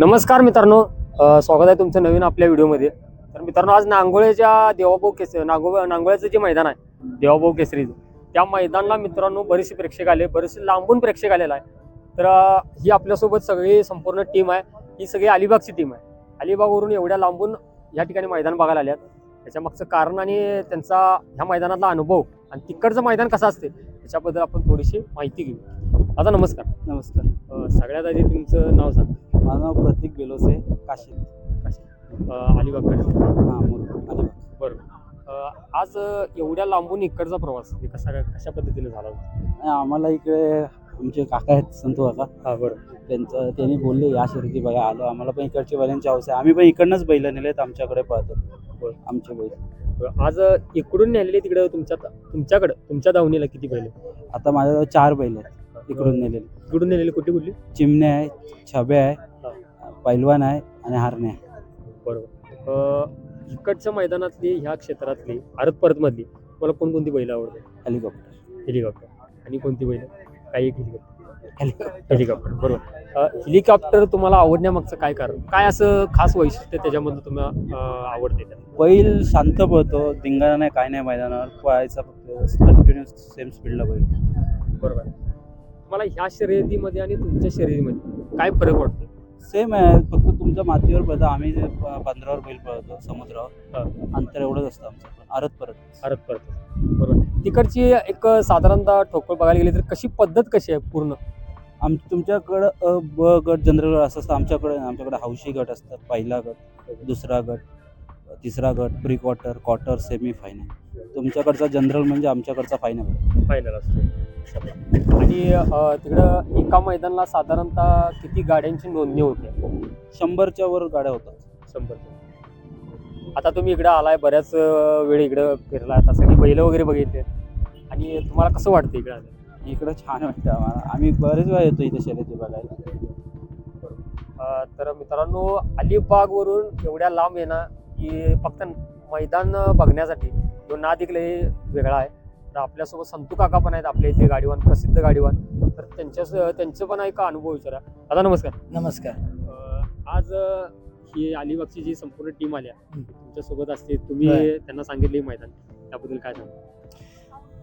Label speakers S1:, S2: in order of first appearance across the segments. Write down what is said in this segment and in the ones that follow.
S1: नमस्कार मित्रांनो. स्वागत आहे तुमचं नवीन आपल्या व्हिडिओमध्ये. तर मित्रांनो आज नांगोळेच्या देवाभाऊ केस नांगो नांगोळ्याचं जे मैदान आहे देवाभाऊ केसरीचं त्या मैदानाला मित्रांनो बरेचसे प्रेक्षक आले बरेचसे लांबून प्रेक्षक आलेला आहे. तर ही आपल्यासोबत सगळी संपूर्ण टीम आहे. ही सगळी अलिबागची टीम आहे. अलिबागवरून एवढ्या लांबून या ठिकाणी मैदान बघायला आल्यात त्याच्या मागचं कारण आणि त्यांचा ह्या मैदानातला अनुभव आणि तिकडचं मैदान कसं असते त्याच्याबद्दल आपण थोडीशी माहिती घेऊ. आता नमस्कार.
S2: नमस्कार.
S1: सगळ्यात आधी तुमचं नाव सांग.
S2: माझं नाव प्रतीक बेलोसे काशीद.
S1: अ, अलिबागकडे
S2: हां अलिबाग.
S1: बरोबर. अ, आज एवढ्या लांबून इकडचा प्रवास कसा कशा पद्धतीने झाला होता?
S2: आणि आम्हाला इकडे आमचे काका आहेत संतू काका
S1: हा बरोबर
S2: त्यांचं त्यांनी बोलले या शर्यती बघा आलो. आम्हाला पण इकडची बैलांची हौस आहे आम्ही पण इकडनंच बैल नेलेत आमच्याकडे पळतात. आमचे बैल.
S1: आज इकडून नेलेले तिकडे तुमच्या तुमच्याकडे तुमच्या दावणीला किती पहिले
S2: आता माझ्याजवळ चार बैल आहेत इकडून नेलेले.
S1: इकडून नेलेले कुठली कुठली?
S2: चिमणे आहे छबे आहे पैलवान आहे आणि हारणे आहे.
S1: बरोबर. अ, इकडच्या मैदानातली ह्या क्षेत्रातली भारत परत मधली मला कोणकोणती बैल आवडतात?
S2: हेलिकॉप्टर
S1: हेलिकॉप्टर आणि कोणती बैल? काही एक हेलिकॉप्टर
S2: हेलिकॉप्टर
S1: हेलिकॉप्टर बरोबर. अ, हेलिकॉप्टर तुम्हाला आवडण्यामागचं काय कारण? काय असं खास वैशिष्ट्य त्याच्यामधलं तुम्हाला अ, आवडते त्यात?
S2: बैल शांत पळतो धिंगाणा नाही काय नाही मैदानावर पळायचा फक्त कंटिन्यू सेम स्पीडला बैल.
S1: बरोबर. मला ह्या शर्यतीमध्ये आणि तुमच्या शर्यतीमध्ये काय फरक वाटतो?
S2: सेम आहे. फक्त तुमच्या मातीवर पळतो आम्ही जे बंदरावर बैल पळतो समुद्रावर. अंतर एवढंच असतं आमचं. पण आरत परत
S1: भारत परत. बरोबर. तिकडची एक साधारणतः ठोकळ बघायला गेली तर कशी पद्धत कशी आहे पूर्ण?
S2: आम तुमच्याकडं अ ब गट जनरल असं असतं. आमच्याकडे आमच्याकडे हौशी गट असतात. पहिला गट दुसरा गट तिसरा गट pre quarter quarter semi final तुमच्याकडचा general म्हणजे आमच्याकडचा फायनल
S1: फायनल असतो. आणि तिकडं एका मैदानाला साधारणतः किती गाड्यांची नोंदणी होते?
S2: शंभरच्या वर गाड्या होतात.
S1: शंभर आता तुम्ही इकडं आलाय बऱ्याच वेळ इकडं फिरला आता सगळी बैल वगैरे बघितले आणि तुम्हाला कसं वाटतं इकडं आलं
S2: इकडं छान वाटतं आम्हाला. आम्ही बरेच वेळा येतो इथे शर्यती बघायला.
S1: तर मित्रांनो अलिबागवरून एवढ्या लांब येणं की फक्त मैदान बघण्यासाठी तो नाद इकडे वेगळा आहे. तर आपल्यासोबत संतू काका पण आहेत आपल्या इथे गाडीवान प्रसिद्ध गाडीवान तर त्यांच्या त्यांचं पण एक अनुभव विचारा आता नमस्कार
S3: नमस्कार
S1: आज ही अलिबागची जी संपूर्ण टीम आली आहे,
S3: हं.
S1: तुमच्यासोबत असते तुम्ही
S3: होय.
S1: त्यांना सांगितले मैदान त्याबद्दल काय सांगा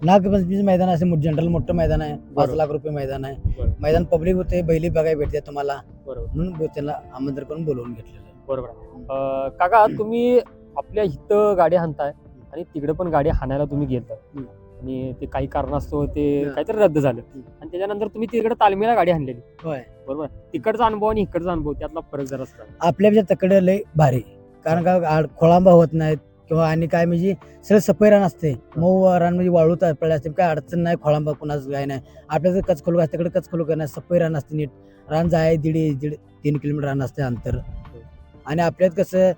S3: नागपंचमीचं मैदान असे जनरल मोठं मैदान आहे पाच
S1: बरोबर.
S3: लाख रुपये मैदान आहे
S1: बरोबर.
S3: मैदान पब्लिक होते बैली बघायला भेटते तुम्हाला
S1: बरोबर
S3: म्हणून बो- त्यांना आमंत्रण करून बोलवून घेतलेलं आहे.
S1: बरोबर. अं, काका तुम्ही आपल्या इथं गाडी हाणताय आणि तिकडे पण गाडी हाणायला तुम्ही गेलता. आणि ते काही कारणास्तव ते
S3: हं.
S1: काहीतरी रद्द झालं.
S3: हं.
S1: आणि त्याच्यानंतर तुम्ही तिकडे तालमीला गाडी हाणलेली
S3: होय.
S1: बरोबर? तिकडचा अनुभव आणि इकडचा अनुभव त्यातला फरक जरा असला
S3: आपल्यापेक्षा तकडे लय भारी. कारण का आड- खोळांबा होत नाहीत किंवा आणि काय म्हणजे सगळं सफाई रान असते. मऊ रान म्हणजे वाळू पडले असते. काय अडचण नाही खोळांबा कुणाचं काय नाही. आपल्याचं कचखोलू असते तिकडे कचखोलू नाही सफाई रान असते नीट. रान जाय दीड दीड तीन किलोमीटर रान असते अंतर. आणि आपल्यात कसं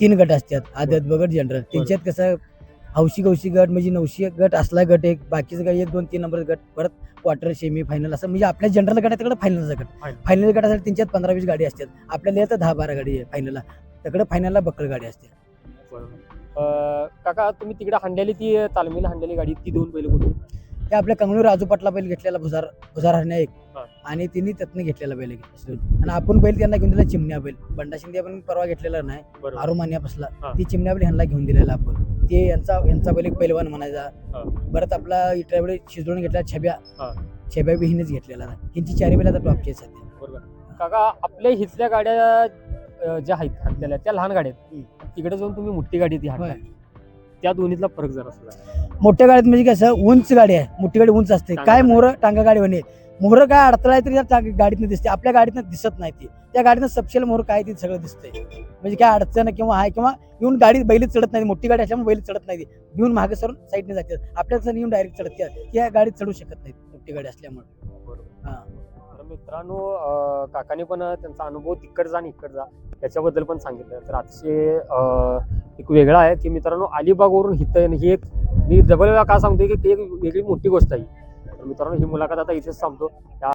S3: तीन गट असतात. आदत बगट जनरल त्यांच्यात कसं हौशी गौशी गट म्हणजे नऊशे गट असला गट एक बाकीचं गट एक दोन तीन नंबर गट परत क्वार्टर सेमी फायनल असं म्हणजे आपल्या जनरल गट आहे तिकडे फायनलचा गट. फायनल गटासाठी त्यांच्यात पंधरा वीस गाडी असतात. आपल्याला येतं दहा बारा गाडी आहे फायनलला तिकडे फायनलला बक्कळ गाडी असते.
S1: काका तुम्ही तिकडे हाणलेली ती तालमीला हाणलेली गाडी ती दोन पहिले कुठे
S3: ते आपल्या कंगणूर राजू पाटला बैल घेतलेला भुसार भुसार हरण्या एक. आणि तिने त्यातनं घेतलेला बैल घेतला आणि आपण बैल त्यांना घेऊन दिला चिमण्या बैल. बंडा शिंदे आपण परवा घेतलेला नाही.
S1: बरोबर.
S3: आरू मान्यापासला
S1: हा.
S3: ती चिमण्या बैल ह्यांना घेऊन दिलेला आपण. ते यांचा यांचा एक पैलवान म्हणायचा. परत आपला इटल्या वेळी शिजवून घेतला छब्या. छब्या बी हिनेच घेतलेला. यांची चारी बैल आता टॉपची आहेत सध्या
S1: बरोबर. काका आपल्या इथल्या गाड्या ज्या आहेत हाणलेल्या त्या लहान गाड्या आहेत. तिकडे जाऊन तुम्ही मोठी गाडी ती हाणताय. त्या दोन्हीतला फरक जरा असला
S3: मोठ्या गाडीत म्हणजे कसं उंच गाडी आहे. मोठी गाडी उंच असते. काय. मोहर टांगा गाडी म्हणे. मोहर काय अडथळा आहे तरी त्या गाडीतनं दिसते. आपल्या गाडीतनं दिसत नाही ती. त्या गाडीनं सपशेल मोहर काय ती सगळं दिसतंय. म्हणजे काय अडचण किंवा आहे किंवा येऊन गाडी बैल चढत नाही मोठी गाडी असल्यामुळे बैल चढत नाही घेऊन मागे सरून साईडने जाते आपल्या कसं येऊन डायरेक्ट चढत त्या गाडीत चढू शकत नाही मोठी गाडी असल्यामुळे. हा.
S1: तर मित्रांनो काकाने पण त्यांचा अनुभव तिकडचा आणि इकडचा याच्याबद्दल पण सांगितलं. तर अतिशय एक वेगळा आहे की मित्रांनो अलिबागवरून हिथं येणं ही एक मी डबल वेळा का सांगतोय की ती एक वेगळी मोठी गोष्ट आहे. तर मित्रांनो ही मुलाखत आता इथेच थांबतो.